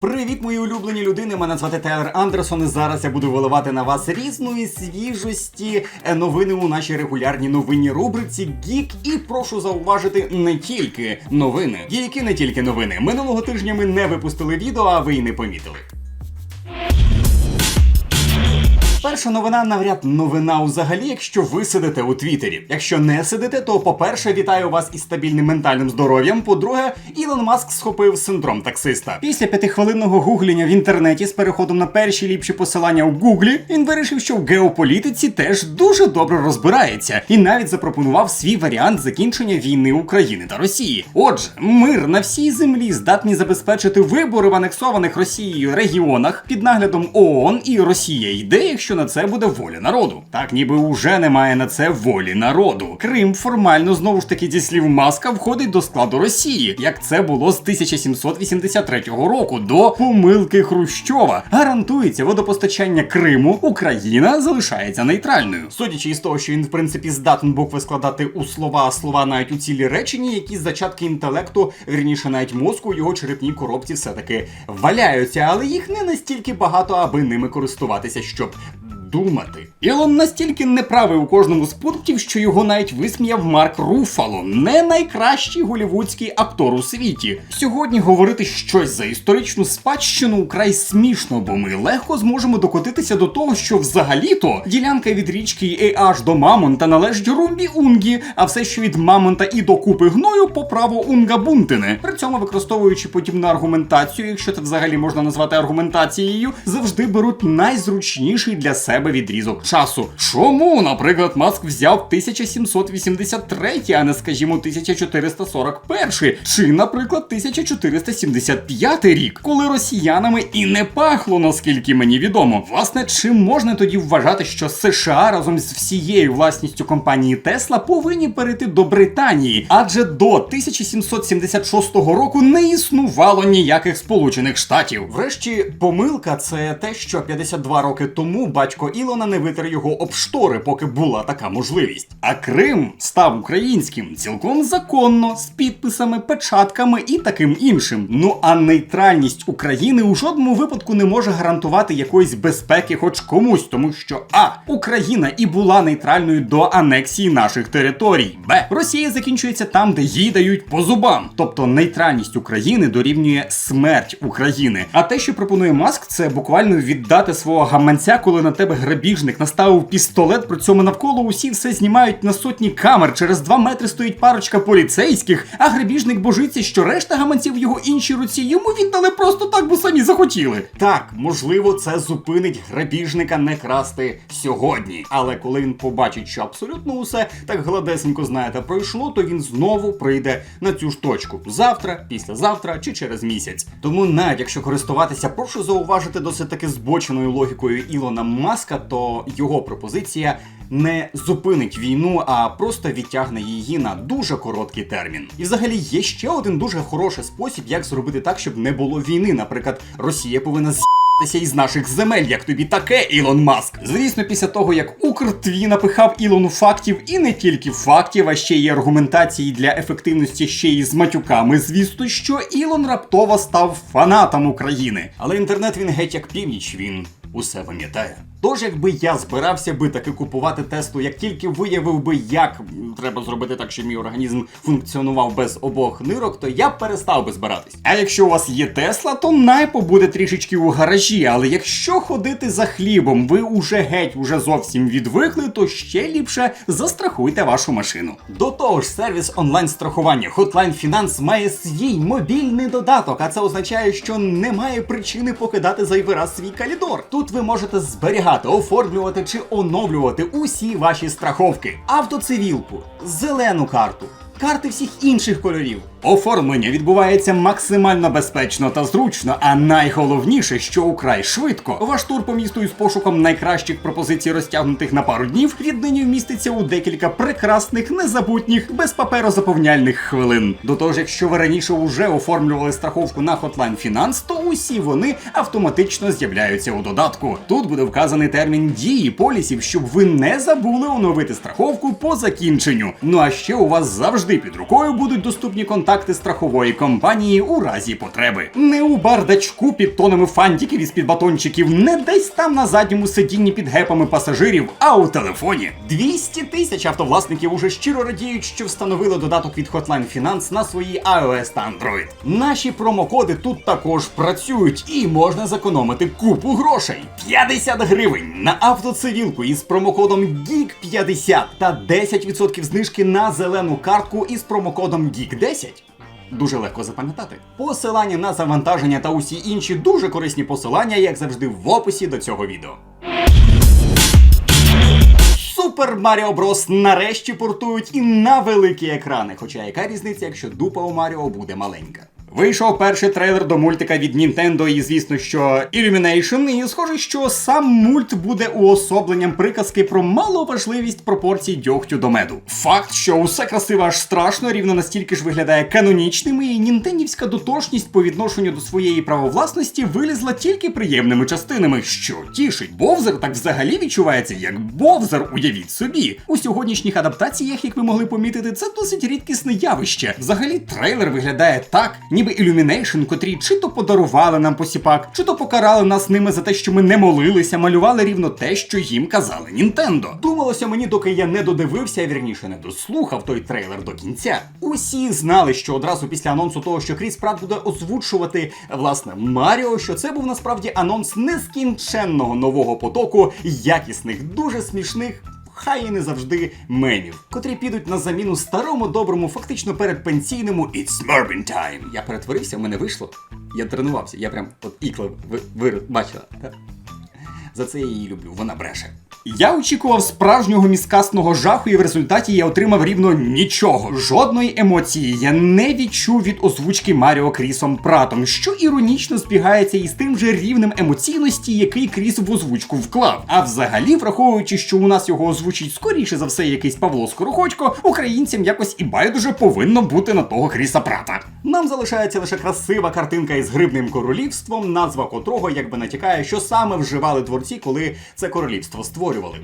Привіт, мої улюблені людини! Мене звати Тейлор Андерсон. І зараз я буду виливати на вас різної свіжості е, новини у нашій регулярній новинній рубриці Гік. І прошу зауважити не тільки новини. Гіки не тільки новини. Минулого тижня ми не випустили відео, а ви й не помітили. Перша новина навряд новина взагалі, якщо ви сидите у Твіттері. Якщо не сидите, то по-перше, вітаю вас із стабільним ментальним здоров'ям. По-друге, Ілон Маск схопив синдром таксиста. Після п'ятихвилинного гугління в інтернеті з переходом на перші ліпші посилання у Гуглі, він вирішив, що в геополітиці теж дуже добре розбирається, і навіть запропонував свій варіант закінчення війни України та Росії. Отже, мир на всій землі здатні забезпечити вибори в анексованих Росією регіонах під наглядом ООН і Росія йде, якщо на це буде воля народу. Так ніби уже немає на це волі народу. Крим формально знову ж таки зі слів Маска входить до складу Росії, як це було з 1783 року до помилки Хрущова. Гарантується водопостачання Криму, Україна залишається нейтральною. Судячи із того, що він в принципі здатен букви складати у слова, слова навіть у цілі речення, якісь зачатки інтелекту, вірніше навіть мозку його черепній коробці все-таки валяються, але їх не настільки багато, аби ними користуватися, щоб думати. Ілон настільки неправий у кожному з пунктів, що його навіть висміяв Марк Руфало, не найкращий голівудський актор у світі. Сьогодні говорити щось за історичну спадщину украй смішно, бо ми легко зможемо докотитися до того, що взагалі-то ділянка від річки і аж до Мамонта належить Румбі Унгі, а все, що від Мамонта і до купи гною, по право Унга Бунтине. При цьому використовуючи подібну аргументацію, якщо це взагалі можна назвати аргументацією, завжди беруть найзручніший для себе відрізок часу. Чому, наприклад, Маск взяв 1783, а не скажімо 1441, чи, наприклад, 1475 рік, коли росіянами і не пахло, наскільки мені відомо. Власне, чи можна тоді вважати, що США разом з всією власністю компанії Тесла повинні перейти до Британії, адже до 1776 року не існувало ніяких сполучених штатів. Врешті, помилка це те, що 52 роки тому батько Ілона не витер його об штори, поки була така можливість. А Крим став українським цілком законно, з підписами, печатками і таким іншим. Ну а нейтральність України у жодному випадку не може гарантувати якоїсь безпеки, хоч комусь, тому що А. Україна і була нейтральною до анексії наших територій. Б. Росія закінчується там, де їй дають по зубам. Тобто нейтральність України дорівнює смерть України. А те, що пропонує Маск, це буквально віддати свого гаманця, коли на тебе грабіжник наставив пістолет. При цьому навколо усі все знімають на сотні камер. Через два метри стоїть парочка поліцейських, а грабіжник божиться, що решта гаманців в його іншій руці йому віддали просто так, бо самі захотіли. Так, можливо, це зупинить грабіжника не красти сьогодні. Але коли він побачить, що абсолютно усе так гладесенько знаєте пройшло, то він знову прийде на цю ж точку завтра, післязавтра чи через місяць. Тому навіть якщо користуватися, прошу зауважити досить таки збоченою логікою Ілона Маска, то його пропозиція не зупинить війну, а просто відтягне її на дуже короткий термін. І взагалі є ще один дуже хороший спосіб, як зробити так, щоб не було війни. Наприклад, Росія повинна з. Із наших земель, як тобі таке, Ілон Маск. Звісно, після того, як Укртві напихав Ілону фактів, і не тільки фактів, а ще й аргументації для ефективності ще й з матюками. Звісно, що Ілон раптово став фанатом України. Але інтернет він геть як північ, він усе пам'ятає. Тож, якби я збирався би таки купувати Теслу, як тільки виявив би, як треба зробити так, щоб мій організм функціонував без обох нирок, то я б перестав би збиратись. А якщо у вас є Тесла, то найпо буде трішечки у гаражі. Але якщо ходити за хлібом, ви уже геть уже зовсім відвикли, то ще ліпше застрахуйте вашу машину. До того ж, сервіс онлайн-страхування Hotline Finance має свій мобільний додаток, а це означає, що немає причини покидати зайвий раз свій калідор. Тут ви можете зберігати, оформлювати чи оновлювати усі ваші страховки, автоцивілку, зелену карту. Карти всіх інших кольорів. Оформлення відбувається максимально безпечно та зручно, а найголовніше, що украй швидко. Ваш тур по місту із пошуком найкращих пропозицій, розтягнутих на пару днів, віднині вміститься у декілька прекрасних, незабутніх, безпаперозаповняльних хвилин. До того ж, якщо ви раніше вже оформлювали страховку на Hotline Finance, то усі вони автоматично з'являються у додатку. Тут буде вказаний термін дії полісів, щоб ви не забули оновити страховку по закінченню. Ну а ще у вас завжди під рукою будуть доступні контакти контакти страхової компанії у разі потреби. Не у бардачку під тонами фантиків із під батончиків, не десь там на задньому сидінні під гепами пасажирів, а у телефоні. 200 тисяч автовласників уже щиро радіють, що встановили додаток від Hotline Finance на свої iOS та Android. Наші промокоди тут також працюють і можна зекономити купу грошей. 50 гривень на автоцивілку із промокодом GEEK50 та 10% знижки на зелену картку із промокодом GEEK10. Дуже легко запам'ятати. Посилання на завантаження та усі інші дуже корисні посилання, як завжди, в описі до цього відео. Супер Маріо Брос нарешті портують і на великі екрани. Хоча яка різниця, якщо дупа у Маріо буде маленька? Вийшов перший трейлер до мультика від Nintendo, і звісно, що Illumination, і схоже, що сам мульт буде уособленням приказки про малу важливість пропорцій дьогтю до меду. Факт, що усе красиво аж страшно, рівно настільки ж виглядає канонічним, і нінтендівська дотошність по відношенню до своєї правовласності вилізла тільки приємними частинами, що тішить. Бовзер так взагалі відчувається як бовзер, уявіть собі. У сьогоднішніх адаптаціях, як ви могли помітити, це досить рідкісне явище. Взагалі, трейлер виглядає так, ніби Illumination, котрі чи то подарували нам посіпак, чи то покарали нас ними за те, що ми не молилися, малювали рівно те, що їм казали Нінтендо. Думалося мені, доки я не додивився, а вірніше не дослухав той трейлер до кінця. Усі знали, що одразу після анонсу того, що Кріс Прат буде озвучувати власне Маріо, що це був насправді анонс нескінченного нового потоку якісних, дуже смішних хай і не завжди меню, котрі підуть на заміну старому доброму, фактично передпенсійному It's Morbin Time. Я перетворився, в мене вийшло. Я тренувався, я прям от ікла ви, ви бачила. За це я її люблю, вона бреше. Я очікував справжнього міскасного жаху, і в результаті я отримав рівно нічого. Жодної емоції я не відчув від озвучки Маріо Крісом Пратом, що іронічно збігається із тим же рівнем емоційності, який Кріс в озвучку вклав. А взагалі, враховуючи, що у нас його озвучить скоріше за все якийсь Павло Скороходько, українцям якось і байдуже повинно бути на того Кріса Прата. Нам залишається лише красива картинка із грибним королівством, назва котрого якби натякає, що саме вживали творці, коли це королівство створювали.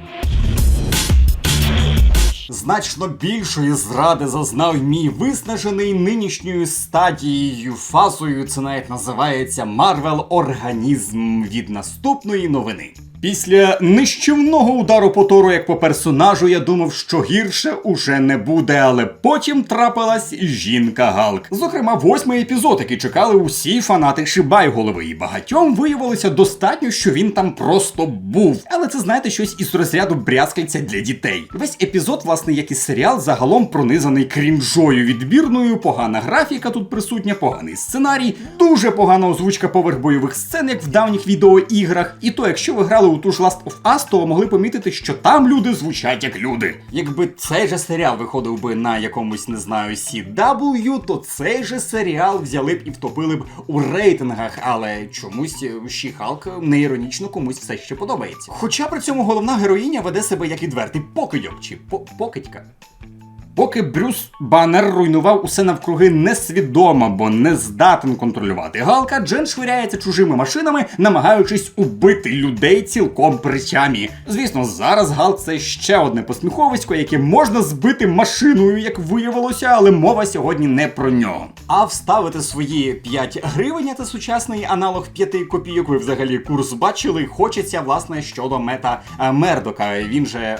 Значно більшої зради зазнав мій виснажений нинішньою стадією фазою. Це навіть називається Марвел Організм від наступної новини. Після нищівного удару по Тору як по персонажу, я думав, що гірше уже не буде, але потім трапилась жінка Галк. Зокрема, восьмий епізод, який чекали усі фанати Шибайголови, і багатьом виявилося достатньо, що він там просто був. Але це знаєте щось із розряду брязкальця для дітей. Весь епізод, власне, як і серіал, загалом пронизаний крінжою відбірною, погана графіка тут присутня, поганий сценарій, дуже погана озвучка поверх бойових сцен, як в давніх відеоіграх. І то, якщо ви грали у ту ж Last of Us, то могли помітити, що там люди звучать як люди. Якби цей же серіал виходив би на якомусь, не знаю, CW, то цей же серіал взяли б і втопили б у рейтингах, але чомусь Шіхалк неіронічно комусь все ще подобається. Хоча при цьому головна героїня веде себе як відвертий покидьок чи по- покидька. Поки Брюс Баннер руйнував усе навкруги несвідомо, бо не здатен контролювати Галка, Джен швиряється чужими машинами, намагаючись убити людей цілком при тямі. Звісно, зараз Галк це ще одне посміховисько, яке можна збити машиною, як виявилося, але мова сьогодні не про нього. А вставити свої 5 гривень, це сучасний аналог 5 копійок. Ви взагалі курс бачили. Хочеться, власне, щодо мета е, Мердока. Він же е,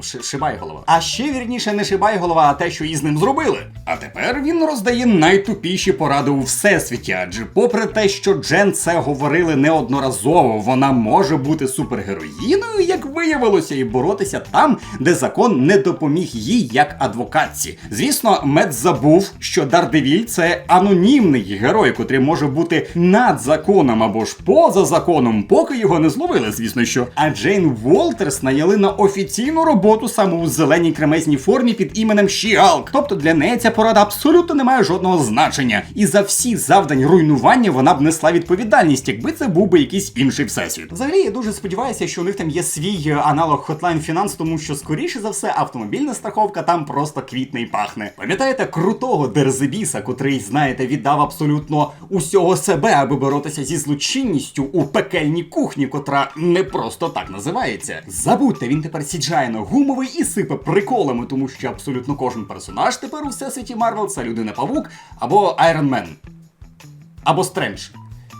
Ши- Шибайголова. А ще вірніше не Шибайголова, а те, що із ним зробили. А тепер він роздає найтупіші поради у всесвіті, адже попри те, що Джен це говорили неодноразово, вона може бути супергероїною, як виявилося, і боротися там, де закон не допоміг їй як адвокатці. Звісно, Мед забув, що Дардевіль це анонімний герой, котрий може бути над законом або ж поза законом, поки його не зловили, звісно що. А Джейн Волтерс наняли на офіційну роботу саме у зеленій кремезній формі під іменем Шіалк. Тобто для неї ця порада абсолютно не має жодного значення. І за всі завдані руйнування вона б несла відповідальність, якби це був би якийсь інший всесвіт. Взагалі, я дуже сподіваюся, що у них там є свій е, аналог Hotline Finance, тому що скоріше за все автомобільна страховка там просто квітне і пахне. Пам'ятаєте крутого Дерзебіса, котрий, знаєте, віддав абсолютно усього себе, аби боротися зі злочинністю у пекельній кухні, котра не просто так називається. Забудьте, він тепер сіджайно гумовий і сипе приколами, тому що абсолютно практично кожен персонаж тепер у всесвіті Марвел це людина Павук або Айрон Мен. Або Стрендж,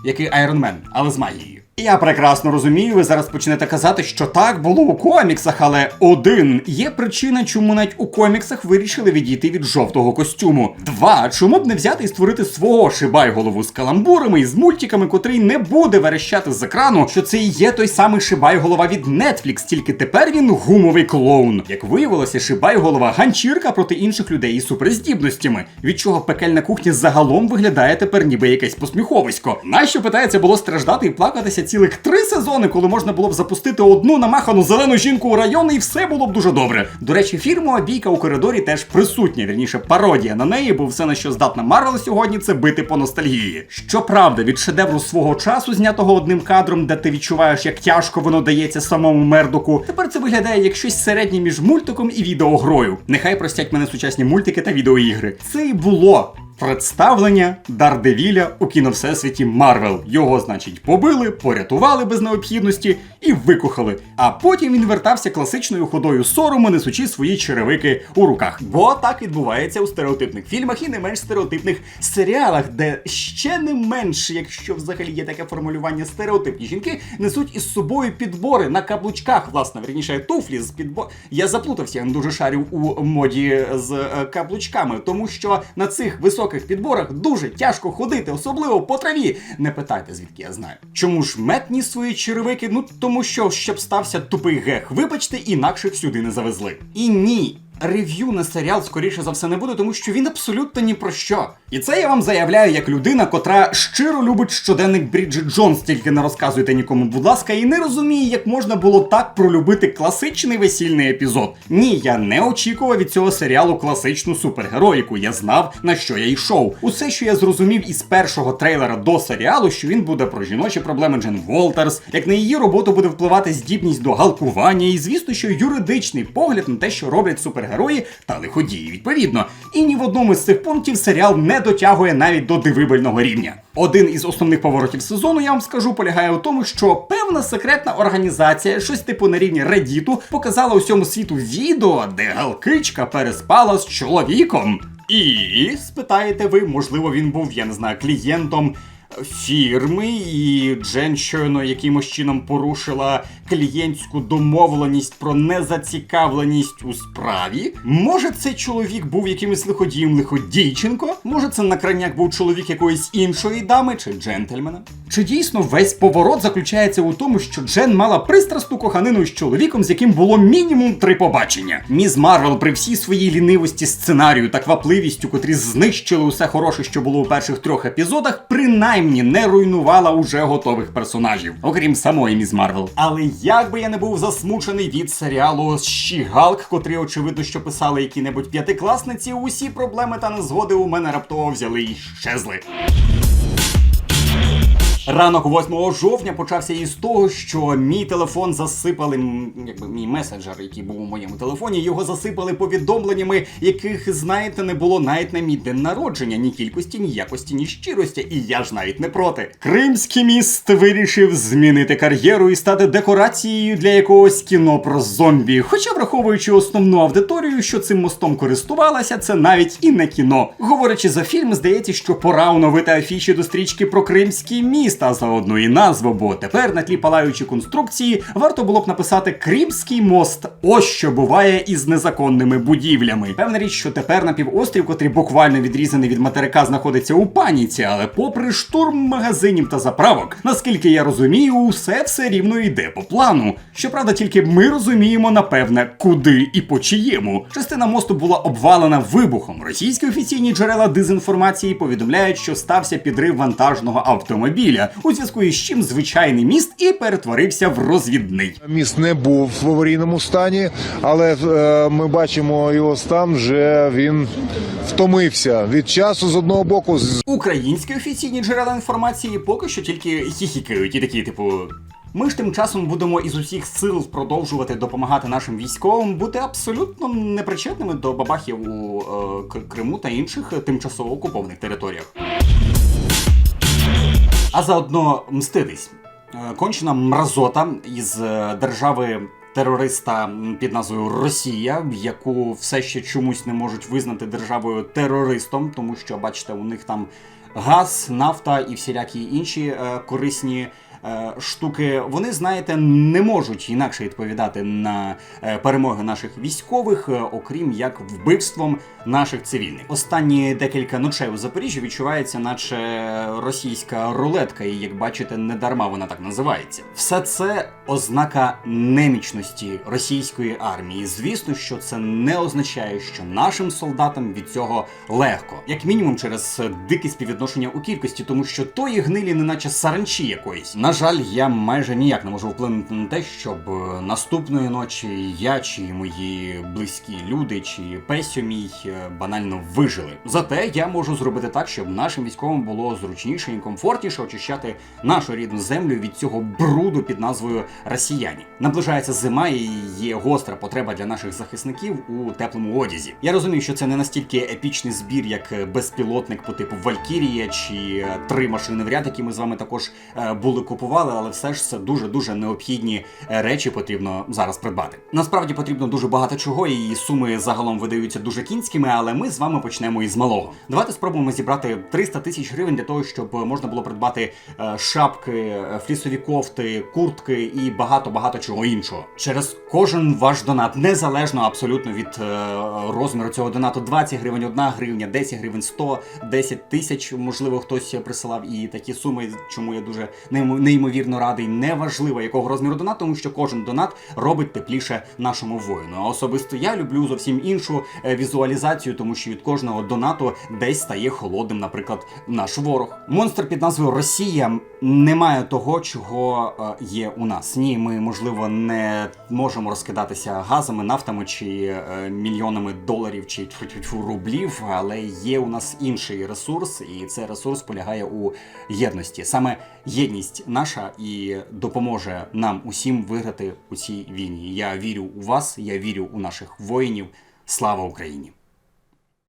який Айрон Мен, але з магією. Я прекрасно розумію, ви зараз почнете казати, що так було у коміксах, але один є причина, чому навіть у коміксах вирішили відійти від жовтого костюму. Два, чому б не взяти і створити свого шибай голову з каламбурами і з мультиками, котрий не буде верещати з екрану, що це і є той самий шибай голова від Netflix, тільки тепер він гумовий клоун. Як виявилося, шибай голова ганчірка проти інших людей із суперздібностями, від чого пекельна кухня загалом виглядає тепер ніби якесь посміховисько. Нащо питається було страждати і плакатися цілих три сезони, коли можна було б запустити одну намахану зелену жінку у район, і все було б дуже добре. До речі, фірмова бійка у коридорі теж присутня, вірніше пародія на неї, бо все на що здатна Марвел сьогодні, це бити по ностальгії. Щоправда, від шедевру свого часу, знятого одним кадром, де ти відчуваєш, як тяжко воно дається самому мердоку. Тепер це виглядає як щось середнє між мультиком і відеогрою. Нехай простять мене сучасні мультики та відеоігри. Це і було Представлення Дардевіля у кіновсесвіті Марвел. Його, значить, побили, порятували без необхідності і викохали. А потім він вертався класичною ходою сорому, несучи свої черевики у руках. Бо так відбувається у стереотипних фільмах і не менш стереотипних серіалах, де ще не менш, якщо взагалі є таке формулювання, стереотипні жінки несуть із собою підбори на каблучках, власне, верніше туфлі з підбор. Я заплутався, я не дуже шарю у моді з е, каблучками, тому що на цих високих підборах дуже тяжко ходити, особливо по траві. Не питайте, звідки я знаю. Чому ж метні свої черевики? Ну тому що щоб стався тупий гех. Вибачте, інакше сюди не завезли. І ні. Рев'ю на серіал, скоріше за все, не буде, тому що він абсолютно ні про що. І це я вам заявляю як людина, котра щиро любить щоденник Бріджит Джонс, тільки не розказуйте нікому, будь ласка, і не розуміє, як можна було так пролюбити класичний весільний епізод. Ні, я не очікував від цього серіалу класичну супергероїку. Я знав на що я йшов. Усе, що я зрозумів із першого трейлера до серіалу, що він буде про жіночі проблеми Джен Волтерс, як на її роботу буде впливати здібність до галкування, і звісно, що юридичний погляд на те, що роблять супергерої та лиходії, відповідно. І ні в одному з цих пунктів серіал не дотягує навіть до дивибельного рівня. Один із основних поворотів сезону, я вам скажу, полягає у тому, що певна секретна організація, щось типу на рівні Редіту, показала усьому світу відео, де галкичка переспала з чоловіком. І спитаєте ви, можливо, він був, я не знаю, клієнтом фірми, і Джен якимось чином порушила клієнтську домовленість про незацікавленість у справі. Може, цей чоловік був якимось лиходієм лиходійченко? Може, це на крайняк був чоловік якоїсь іншої дами чи джентльмена? Чи дійсно весь поворот заключається у тому, що Джен мала пристрасну коханину з чоловіком, з яким було мінімум три побачення? Міс Марвел при всій своїй лінивості сценарію та квапливістю, котрі знищили усе хороше, що було у перших трьох епізодах, принаймні не руйнувала уже готових персонажів, окрім самої Міз Марвел. Але як би я не був засмучений від серіалу Щігалк, котрі очевидно, що писали які-небудь п'ятикласниці, усі проблеми та незгоди у мене раптово взяли і щезли. Ранок 8 жовтня почався із того, що мій телефон засипали, якби мій месенджер, який був у моєму телефоні, його засипали повідомленнями, яких, знаєте, не було навіть на мій день народження, ні кількості, ні якості, ні щирості, і я ж навіть не проти. Кримський міст вирішив змінити кар'єру і стати декорацією для якогось кіно про зомбі. Хоча, враховуючи основну аудиторію, що цим мостом користувалася, це навіть і не кіно. Говорячи за фільм, здається, що пора оновити афіші до стрічки про Кримський міст, а заодно і назву, бо тепер на тлі палаючої конструкції варто було б написати Кримський мост. Ось що буває із незаконними будівлями. Певна річ, що тепер на півострів, котрий буквально відрізаний від материка, знаходиться у паніці, але попри штурм магазинів та заправок, наскільки я розумію, усе все рівно йде по плану. Щоправда, тільки ми розуміємо, напевне, куди і по чиєму. Частина мосту була обвалена вибухом. Російські офіційні джерела дезінформації повідомляють, що стався підрив вантажного автомобіля, у зв'язку із чим звичайний міст і перетворився в розвідний. Міст не був в аварійному стані, але е, ми бачимо його стан. Вже він втомився від часу з одного боку. з Українські офіційні джерела інформації поки що тільки хіхікають і такі, типу. Ми ж тим часом будемо із усіх сил продовжувати допомагати нашим військовим бути абсолютно непричетними до бабахів у е, Криму та інших тимчасово окупованих територіях. А заодно мститись. Е, Кончена мразота із е, держави терориста під назвою Росія, яку все ще чомусь не можуть визнати державою терористом, тому що бачите, у них там газ, нафта і всілякі інші е, корисні. Е, Штуки, вони, знаєте, не можуть інакше відповідати на е, перемоги наших військових, е, окрім як вбивством наших цивільних. Останні декілька ночей у Запоріжжі відчувається, наче російська рулетка, і як бачите, не дарма вона так називається. Все це ознака немічності російської армії. Звісно, що це не означає, що нашим солдатам від цього легко, як мінімум через дике співвідношення у кількості, тому що тої гнилі, неначе саранчі якоїсь. Жаль, я майже ніяк не можу вплинути на те, щоб е, наступної ночі я чи мої близькі люди, чи песю мій е, банально вижили. Зате я можу зробити так, щоб нашим військовим було зручніше і комфортніше очищати нашу рідну землю від цього бруду під назвою Росіяні. Наближається зима і є гостра потреба для наших захисників у теплому одязі. Я розумію, що це не настільки епічний збір, як е, безпілотник по типу Валькірія чи три машини в ряд, які ми з вами також були купували, але все ж це дуже дуже необхідні е, речі потрібно зараз придбати. Насправді потрібно дуже багато чого, і суми загалом видаються дуже кінськими, але ми з вами почнемо із малого. Давайте спробуємо зібрати 300 тисяч гривень для того, щоб можна було придбати е, шапки, е, флісові кофти, куртки і багато багато чого іншого. Через кожен ваш донат, незалежно абсолютно від е, розміру цього донату, 20 гривень, 1 гривня, 10 гривень, 100, 10 тисяч, можливо, хтось присилав і такі суми, чому я дуже неймо- неймовірно радий. Неважливо, якого розміру донат, тому що кожен донат робить тепліше нашому воїну. А особисто я люблю зовсім іншу е, візуалізацію, тому що від кожного донату десь стає холодним, наприклад, наш ворог. Монстр під назвою Росія не має того, чого е, є у нас. Ні, ми можливо не можемо розкидатися газами, нафтами чи е, мільйонами доларів чи рублів, але є у нас інший ресурс, і цей ресурс полягає у єдності. Саме єдність наша і допоможе нам усім виграти у цій війні. Я вірю у вас, я вірю у наших воїнів. Слава Україні!